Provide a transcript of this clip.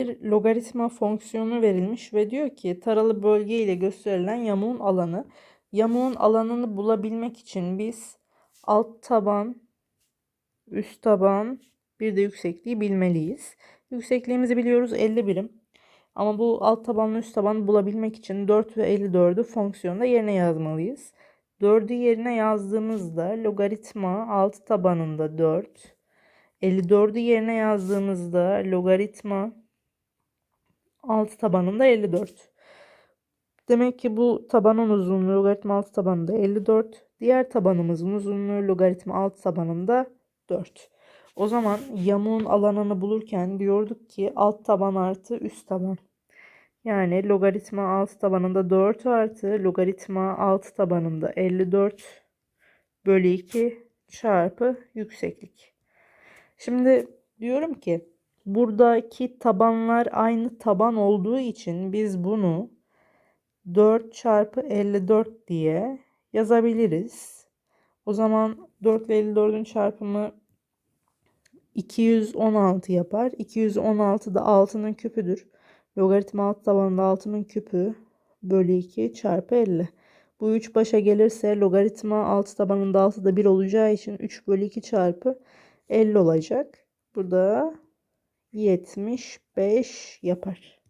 bir logaritma fonksiyonu verilmiş ve diyor ki taralı bölge ile gösterilen yamuğun alanı. Yamuğun alanını bulabilmek için biz alt taban, üst taban, bir de yüksekliği bilmeliyiz. Yüksekliğimizi biliyoruz 50 birim. Ama bu alt tabanla üst tabanı bulabilmek için 4 ve 54'ü fonksiyonda yerine yazmalıyız. 4'ü yerine yazdığımızda logaritma alt tabanında 4. 54'ü yerine yazdığımızda logaritma alt tabanında 54. Demek ki bu tabanın uzunluğu logaritma alt tabanında 54. Diğer tabanımızın uzunluğu logaritma alt tabanında 4. O zaman yamuğun alanını bulurken diyorduk ki alt taban artı üst taban. Yani logaritma alt tabanında 4 artı logaritma alt tabanında 54 bölü 2 çarpı yükseklik. Şimdi diyorum ki buradaki tabanlar aynı taban olduğu için biz bunu 4 çarpı 54 diye yazabiliriz. O zaman 4 ve 54'ün çarpımı 216 yapar. 216 da 6'nın küpüdür. Logaritma alt tabanında 6'nın küpü bölü 2 çarpı 50. Bu 3 başa gelirse logaritma alt tabanında 6 da 1 olacağı için 3 bölü 2 çarpı 50 olacak. Bu da 75 yapar.